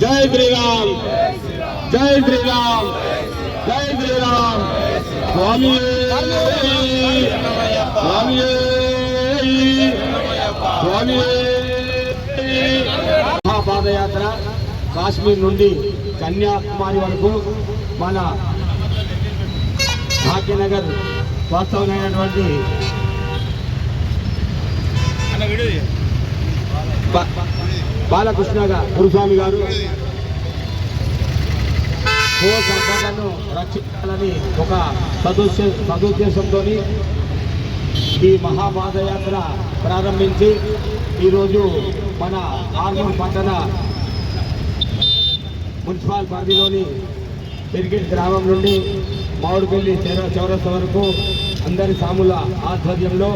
జై శ్రీరామ్ జై శ్రీరామ్ జై శ్రీరామ్. స్వామి స్వామి స్వామి. మహాపాదయాత్ర కాశ్మీర్ నుండి కన్యాకుమారి వరకు మన భాగ్యనగర్ వాస్తవమైనటువంటి బాలకృష్ణ గురుస్వామి గారు గో సంపదను రక్షించాలని ఒక సదుద్దే సదుద్దేశంతో ఈ మహాపాదయాత్ర ప్రారంభించి ఈరోజు మన ఆర్మూర్ పట్టణ మున్సిపల్ పరిధిలోని పెరిగిట్ గ్రామం నుండి మామిడిపల్లి చౌర చౌరస్తా వరకు అందరి సాముల ఆధ్వర్యంలో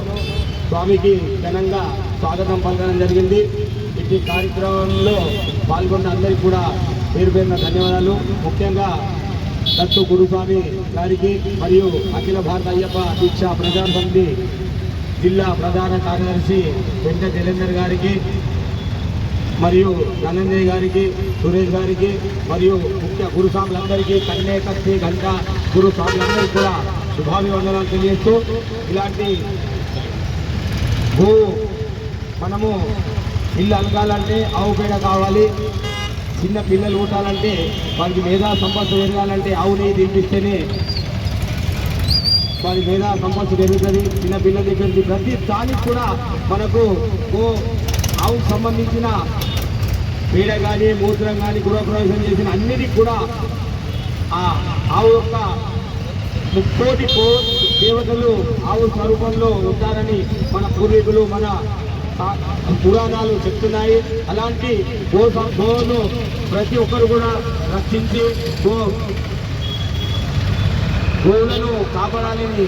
స్వామికి ఘనంగా స్వాగతం పలకడం జరిగింది. ఇట్టి కార్యక్రమంలో పాల్గొన్న అందరికీ కూడా పేరు పేరున ధన్యవాదాలు. ముఖ్యంగా దత్తు గురుస్వామి గారికి మరియు అఖిల భారత అయ్యప్ప దీక్ష ప్రజా సమితి జిల్లా ప్రధాన కార్యదర్శి వెంకట జలేందర్ గారికి మరియు ధనంజయ్ గారికి సురేష్ గారికి మరియు ముఖ్య గురుస్వాములందరికీ కన్నే కత్తి గంట గురుస్వాములందరికీ కూడా శుభాభివందనాలు తెలియజేస్తూ ఇలాంటి భూ మనము ఇల్లు అలగాలంటే ఆవు పేడ కావాలి. చిన్న పిల్లలు ఊటాలంటే వారికి మేధా సంపత్తి పెరగాలంటే ఆవు నెయ్యి తినిపిస్తేనే వారి మేధా సంపత్తి పెరుగుతుంది. చిన్న పిల్లల దగ్గర ప్రతి దానికి కూడా మనకు ఓ ఆవుకు సంబంధించిన పీడ కానీ మూత్రం కానీ గృహప్రవేశం చేసిన అన్నిటికి కూడా ఆ ఆవు యొక్క ముక్కోటి దేవతలు ఆవు స్వరూపంలో ఉంటారని మన పూర్వీకులు మన పురాణాలు చెప్తున్నాయి. అలాంటి గో గోను ప్రతి ఒక్కరు కూడా రక్షించి గో గోవులను కాపాడాలని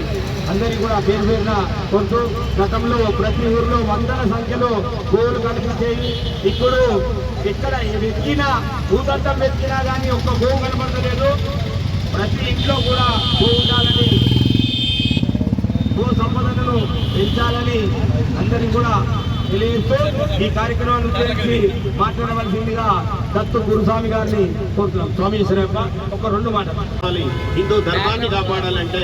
అందరికీ కూడా పేరు పేరున కొంటూ గతంలో ప్రతి ఊర్లో వందల సంఖ్యలో గోవులు కనిపించేవి ఇప్పుడు ఎక్కడ వెతికినా భూదంతం వెతికినా కానీ ఒక్క గోవు కనబడలేదు ప్రతి ఇంట్లో కూడా గోవు ఉండాలని గో సంపదను పెంచాలని అందరికీ కూడా తెలియజేస్తూ ఈ కార్యక్రమాన్ని ఉద్దేశించి మాట్లాడవలసిందిగా దత్తు గురుస్వామి గారిని కోరుతున్నాం. స్వామి ఒక రెండు మాటలు. హిందూ ధర్మాన్ని కాపాడాలంటే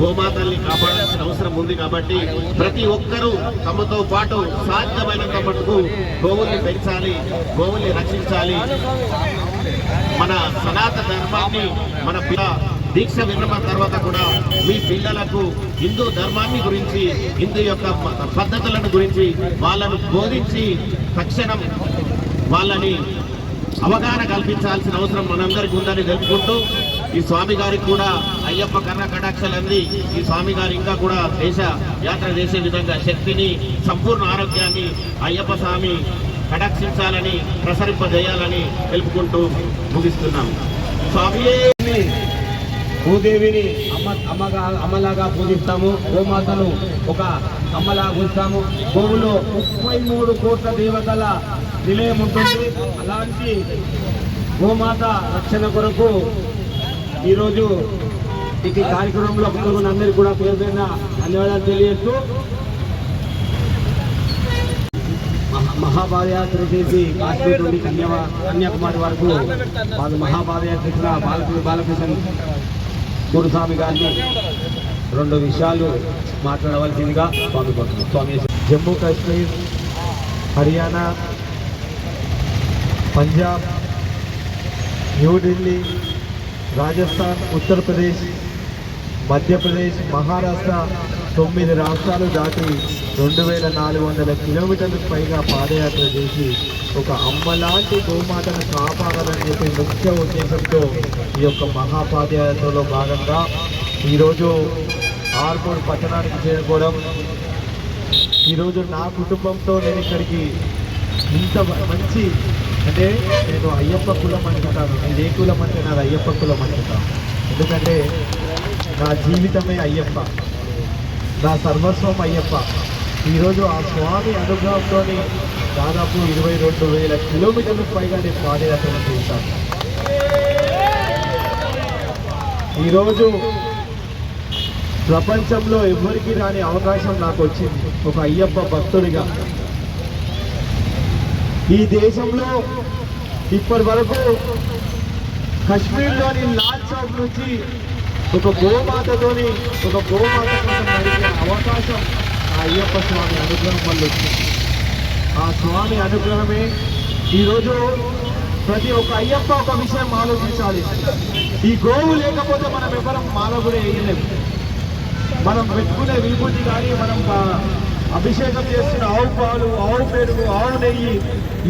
గోమాతల్ని కాపాడాల్సిన అవసరం ఉంది కాబట్టి ప్రతి ఒక్కరూ తమతో పాటు సాధ్యమైనంత మటుకు గోవుల్ని పెంచాలి గోవుల్ని రక్షించాలి. మన సనాతన ధర్మాన్ని మన పిల్ల దీక్ష విరమణ తర్వాత కూడా మీ పిల్లలకు హిందూ ధర్మాన్ని గురించి హిందూ యొక్క ప- పద్ధతులను గురించి వాళ్ళను బోధించి తక్షణం వాళ్ళని అవగాహన కల్పించాల్సిన అవసరం మనందరికీ ఉందని తెలుపుకుంటూ ఈ స్వామి గారికి కూడా అయ్యప్ప కర్ణ కటాక్షలంది ఈ స్వామి గారు ఇంకా కూడా దేశ యాత్ర చేసే విధంగా శక్తిని సంపూర్ణ ఆరోగ్యాన్ని అయ్యప్ప స్వామి కటాక్షించాలని ప్రసరింపజేయాలని తెలుపుకుంటూ ముగిస్తున్నాం. స్వామి భూదేవిని అమ్మ అమ్మగా అమ్మలాగా పూజిస్తాము. గోమాతను ఒక అమ్మలాగా పూజిస్తాము గోవులో ముప్పై మూడు కోట్ల దేవతల నిలయం ఉంటుంది. అలాంటి గోమాత రక్షణ కొరకు ఈరోజు ఈ కార్యక్రమంలో పాల్గొన్న అందరికీ కూడా పేరు పేరున ధన్యవాదాలు తెలియజేస్తూ మహాపాదయాత్ర చేసి కాశ్మీర్ నుండి కన్యాకుమారి వరకు వాళ్ళు మహాపాదయాత్ర బాలకృష్ణ బాలకృష్ణ గురుస్వామి గారిని రెండు విషయాలు మాట్లాడవలసిందిగా స్వామి కోరుతున్నాం స్వామి జమ్మూ కాశ్మీర్ హర్యానా పంజాబ్ న్యూఢిల్లీ రాజస్థాన్ ఉత్తరప్రదేశ్ మధ్యప్రదేశ్ మహారాష్ట్ర తొమ్మిది రాష్ట్రాలు దాటి రెండు వేల నాలుగు వందల కిలోమీటర్లకు పైగా పాదయాత్ర చేసి ఒక అమ్మలాంటి గోమాతను కాపాడాలని చెప్పి ముఖ్య ఉద్దేశంతో ఈ యొక్క మహాపాదయాత్రలో భాగంగా ఈరోజు ఆర్మూర్ పట్టణానికి చేరుకోవడం. ఈరోజు నా కుటుంబంతో నేను ఇక్కడికి ఇంత మంచి అంటే నేను అయ్యప్ప కులం అనుకుంటాను. నేను ఏ కులం అంటే నాది అయ్యప్ప కులం అనుకుంటాను. ఎందుకంటే నా జీవితమే అయ్యప్ప. నా సర్వస్వం అయ్యప్ప ఈరోజు ఆ స్వామి అనుగ్రహంతో దాదాపు ఇరవై రెండు వేల కిలోమీటర్లకు పైగా నేను పాదయాత్ర చేశాను. ఈరోజు ప్రపంచంలో ఎవరికి రాని అవకాశం నాకు వచ్చింది. ఒక అయ్యప్ప భక్తుడిగా. ఈ దేశంలో ఇప్పటి వరకు కాశ్మీర్లోని లాల్ చౌక్ నుంచి ఒక గోమాతతోని ఒక గోమాత కోసం నడిచే అవకాశం ఆ అయ్యప్ప స్వామి అనుగ్రహం వల్ల వచ్చింది. ఆ స్వామి అనుగ్రహమే ఈరోజు ప్రతి ఒక్క అయ్యప్ప ఒక విషయం ఆలోచించాలి. ఈ గోవు లేకపోతే మనం ఎవరం మాల వేయలేము మనం పెట్టుకునే విభూతి కానీ మనం అభిషేకం చేస్తున్న ఆవు పాలు ఆవు పెరుగు ఆవు నెయ్యి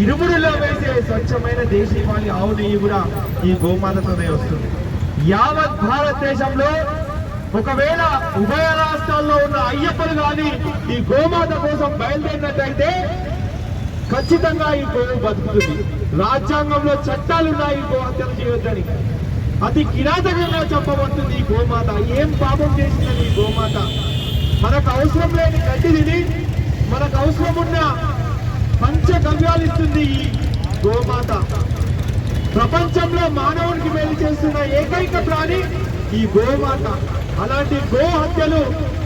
ఇరుముడిలో వేసే స్వచ్ఛమైన దేశీవాళి ఆవు నెయ్యి కూడా ఈ గోమాతతోనే వస్తుంది. యావత్ భారతదేశంలో ఒకవేళ ఉభయ రాష్ట్రాల్లో ఉన్న అయ్యప్పలు కానీ ఈ గోమాత కోసం బయలుదేరినట్టయితే ఖచ్చితంగా ఈ గోవు బతుకుతుంది. రాజ్యాంగంలో చట్టాలున్నాయి గో హత్యలు చేయొద్దని. అతి కిరాతకంగా చెప్పబడుతుంది ఈ గోమాత. ఏం పాపం చేసిందని ఈ గోమాత? మనకు అవసరం లేని గడ్డి తిని మనకు అవసరం ఉన్న పంచగవ్యాలు ఇస్తుంది ఈ గోమాత. ప్రపంచంలో మానవునికి మేలు చేస్తున్న ఏకైక ప్రాణి ఈ గోమాత. అలాంటి గో హత్యలు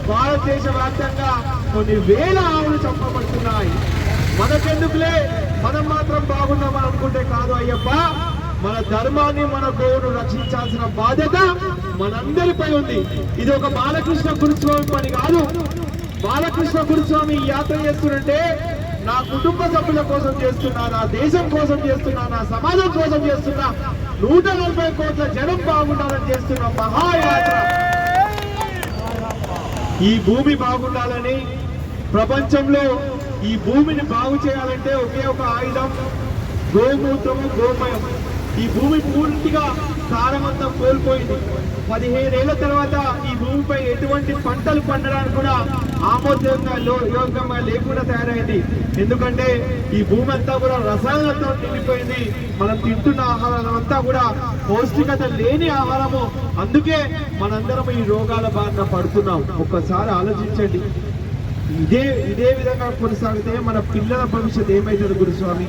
భారతదేశ వ్యాప్తంగా కొన్ని వేల ఆవులు చంపబడుతున్నాయి. మనకెందుకులే? మనం మాత్రం బాగున్నామని అనుకుంటే కాదు అయ్యప్ప. మన ధర్మాన్ని మన గోవును రక్షించాల్సిన బాధ్యత మనందరిపై ఉంది. ఇది ఒక బాలకృష్ణ గురుస్వామి పని కాదు. బాలకృష్ణ గురుస్వామి ఈ యాత్ర చేస్తుంటే నా కుటుంబ సభ్యుల కోసం చేస్తున్నా నా దేశం కోసం చేస్తున్నా నా సమాజం కోసం చేస్తున్నా నూట నలభై కోట్ల జనం బాగుండాలని చేస్తున్న మహాయాత్ర. ఈ భూమి బాగుండాలని ప్రపంచంలో ఈ భూమిని బాగు చేయాలంటే ఒకే ఒక ఆయుధం గోమూత్రము గోమయం. ఈ భూమి పూర్తిగా సారవంతం కోల్పోయింది. పదిహేనేళ్ళ తర్వాత ఈ భూమిపై ఎటువంటి పంటలు పండడానికి కూడా ఆమోదంగా లో- లేకుండా తయారైంది. ఎందుకంటే ఈ భూమి అంతా కూడా రసాయనాలతో నిండిపోయింది. మనం తింటున్న ఆహారం అంతా కూడా పౌష్టికత లేని ఆహారము. అందుకే మనందరం ఈ రోగాల బారిన పడుతున్నాం. ఒక్కసారి ఆలోచించండి. ఇదే ఇదే విధంగా కొనసాగితే మన పిల్లల భవిష్యత్ ఏమవుతుంది గురుస్వామి?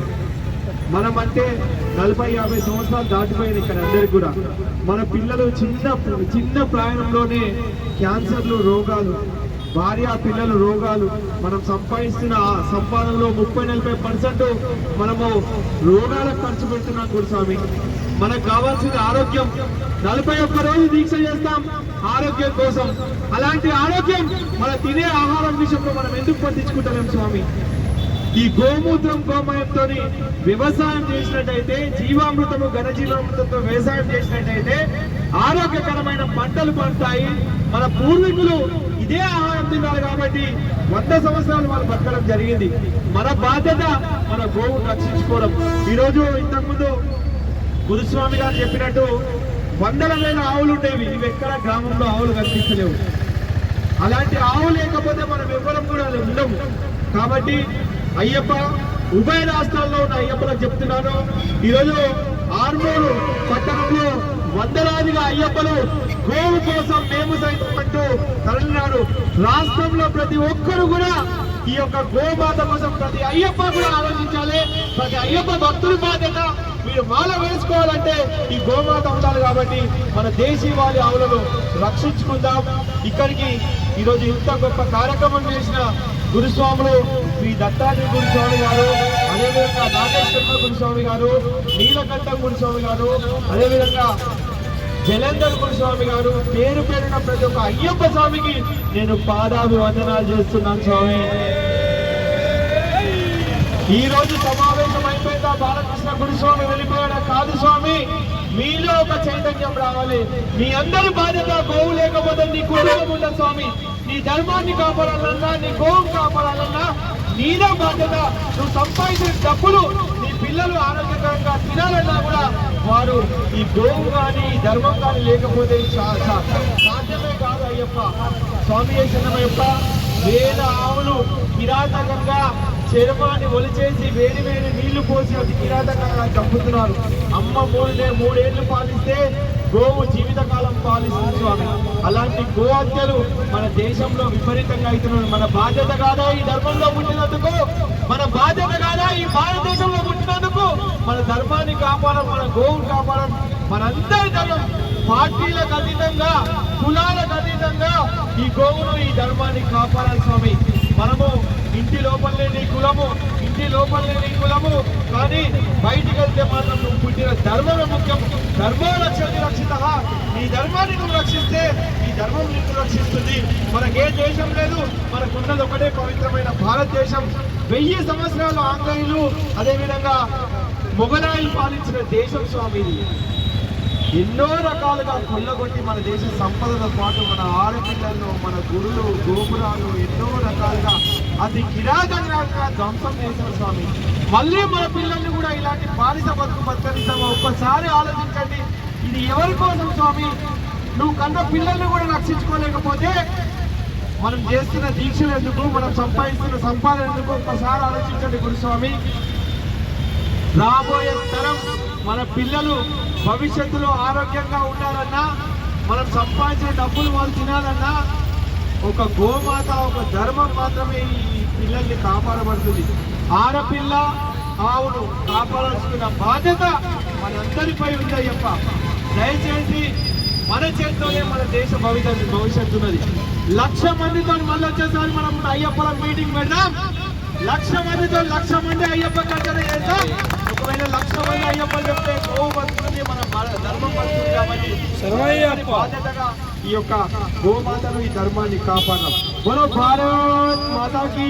మనం అంటే నలభై యాభై సంవత్సరాలు దాటిపోయింది ఇక్కడ అందరికి కూడా. మన పిల్లలు చిన్న చిన్న ప్రాయంలోనే క్యాన్సర్లు రోగాలు భార్య పిల్లలు రోగాలు. మనం సంపాదిస్తున్న సంపాదనలో ముప్పై నలభై పర్సెంట్ మనము రోగాలకు ఖర్చు పెడుతున్నాం గురుస్వామి మనకు కావాల్సిన ఆరోగ్యం. నలభై ఒక్క రోజు దీక్ష చేస్తాం ఆరోగ్యం కోసం. అలాంటి ఆరోగ్యం మన తినే ఆహారం విషయంలో మనం ఎందుకు పట్టించుకుంటలేం స్వామి? ఈ గోమూత్రం గోమయంతో వ్యవసాయం చేసినట్టయితే జీవామృతము ఘనజీవామృతంతో వ్యవసాయం చేసినట్టయితే ఆరోగ్యకరమైన పంటలు పండుతాయి. మన పూర్వీకులు ఇదే ఆహారం తిన్నారు కాబట్టి వంద సంవత్సరాలు వాళ్ళు బతకడం జరిగింది. మన బాధ్యత మన గోవును రక్షించుకోవడం. ఈరోజు ఇంతకుముందు గురుస్వామి గారు చెప్పినట్టు వందల వేల ఆవులు ఉండేవి. ఇవి ఎక్కడ గ్రామంలో ఆవులు కనిపించలేవు. అలాంటి ఆవు లేకపోతే మనం ఎవ్వరం కూడా ఉండము. కాబట్టి అయ్యప్ప ఉభయ రాష్ట్రాల్లో ఉన్న అయ్యప్పలకు చెప్తున్నాను. ఈరోజు ఆర్మూరు పట్టణంలో వందలాదిగా అయ్యప్పలు గోవు కోసం మేము సైతం అంటూ తరలినాడు రాష్ట్రంలో ప్రతి ఒక్కరు కూడా ఈ యొక్క గోమాత కోసం ప్రతి అయ్యప్ప కూడా ఆలోచించాలి. ప్రతి అయ్యప్ప భక్తుల బాధ్యత మీరు మాల వేసుకోవాలంటే ఈ గోమాత ఉండాలి కాబట్టి మన దేశీవాళి ఆవులను రక్షించుకుందాం. ఇక్కడికి ఈరోజు ఇంత గొప్ప కార్యక్రమం చేసిన గురుస్వాములు శ్రీ దత్తాత్రేయ గురుస్వామి గారు అదేవిధంగా నాగేశ్వర గురుస్వామి గారు నీలకంఠ గురుస్వామి గారు అదేవిధంగా జలంధర్ గురుస్వామి గారు పేరు పేరున ప్రతి ఒక్క అయ్యప్ప స్వామికి నేను పాదాభివందనాలు చేస్తున్నాను స్వామి. ఈ రోజు సమావేశం అయిపోయిందా? బాలకృష్ణ గురుస్వామి వెళ్ళిపోయాడా? కాదు స్వామి మీలో ఒక చైతన్యం రావాలి. మీ అందరి బాధ్యత గోవు లేకపోతే నీ కుటుంబం ఉండదు స్వామి. నీ ధర్మాన్ని కాపాడాలన్నా నీ గోవును కాపాడాలన్నా నీదే బాధ్యత. నువ్వు సంపాదించిన డబ్బులు నీ పిల్లలు ఆరోగ్యకరంగా తినాలన్నా కూడా వారు ఈ గోవు కానీ ఈ ధర్మం కానీ లేకపోతే సాధ్యమే కాదు అయ్యప్ప. స్వామి అయ్యప్ప? వేల ఆవులు కిరాతకంగా చర్మాన్ని ఒలిచేసి వేడి వేడి నీళ్ళు పోసి అది కిరాతకంగా చంపుతున్నారు. అమ్మ మూడునే మూడేళ్ళు పాలిస్తే గోవు జీవితకాలం పాలిస్తుంది స్వామి. అలాంటి గో హత్యలు మన దేశంలో విపరీతంగా అవుతున్నాడు మన బాధ్యత కాదా ఈ ధర్మంలో పుట్టినందుకు? మన బాధ్యత కాదా ఈ భారతదేశంలో పుట్టినందుకు మన ధర్మాన్ని కాపాడం మన గోవును కాపాడం మనందరి ధర్మం పార్టీలకు అతీతంగా కులాలకు అతీతంగా ఈ గోవును ఈ ధర్మాన్ని కాపాడాలి స్వామి. మనము ఇంటి లోపలనే నీ కులము ఇంటి లోపలనే నీ కులము కానీ బయటికి వెళ్తే మాత్రం నువ్వు పుట్టిన ధర్మమే ముఖ్యం. ధర్మో రక్షతి రక్షిత. నీ ధర్మాన్ని నువ్వు రక్షిస్తే ఈ ధర్మం నిన్ను రక్షిస్తుంది. మనకే దేశం లేదు మనకున్నది ఒకటే పవిత్రమైన భారతదేశం. వెయ్యి సంవత్సరాలు ఆంగ్లేయులు అదేవిధంగా మొఘలాయులు పాలించిన దేశం స్వామి. ఎన్నో రకాలుగా కొల్లగొట్టి మన దేశ సంపదతో పాటు మన ఆడపిల్లలు మన గుడులు గోపురాలు ఎన్నో రకాలుగా అది కిరాతంగా ధ్వంసం చేశారు స్వామి. మళ్ళీ మన పిల్లల్ని కూడా ఇలాంటి బానిస బతుకు బతకనిస్తామా ఒక్కసారి ఆలోచించండి. ఇది ఎవరి కోసం స్వామి? నువ్వు కన్న పిల్లల్ని కూడా రక్షించుకోలేకపోతే మనం చేస్తున్న దీక్షలు ఎందుకు? మనం సంపాదిస్తున్న సంపాదన ఎందుకు? ఒక్కసారి ఆలోచించండి గురుస్వామి. రాబోయే తరం మన పిల్లలు భవిష్యత్తులో ఆరోగ్యంగా ఉండాలన్నా మనం సంపాదించిన డబ్బులు వాళ్ళు తినాలన్నా ఒక గోమాత ఒక ధర్మం మాత్రమే ఈ పిల్లల్ని కాపాడబడుతుంది. ఆడపిల్ల ఆవును కాపాడాల్సిన బాధ్యత మనందరిపై ఉందయ్యప్ప. దయచేసి మన చేతితోనే మన దేశ భవిష్యత్తు భవిష్యత్తు ఉన్నది. లక్ష మందితో మళ్ళీ వచ్చేసారి మనం అయ్యప్పల మీటింగ్ పెడదాం. లక్ష మందితో లక్ష మంది అయ్యప్ప కట్టడం చేద్దాం. ఒకవేళ లక్ష మంది అయ్యప్ప చెప్తే గోవు బతుకుతుంది మన ధర్మం బతుకుతుంది కాబట్టి. బాధ్యతగా ఈ యొక్క గోమాతను ఈ ధర్మాన్ని కాపాడడం. మన భారత్ మాతాకి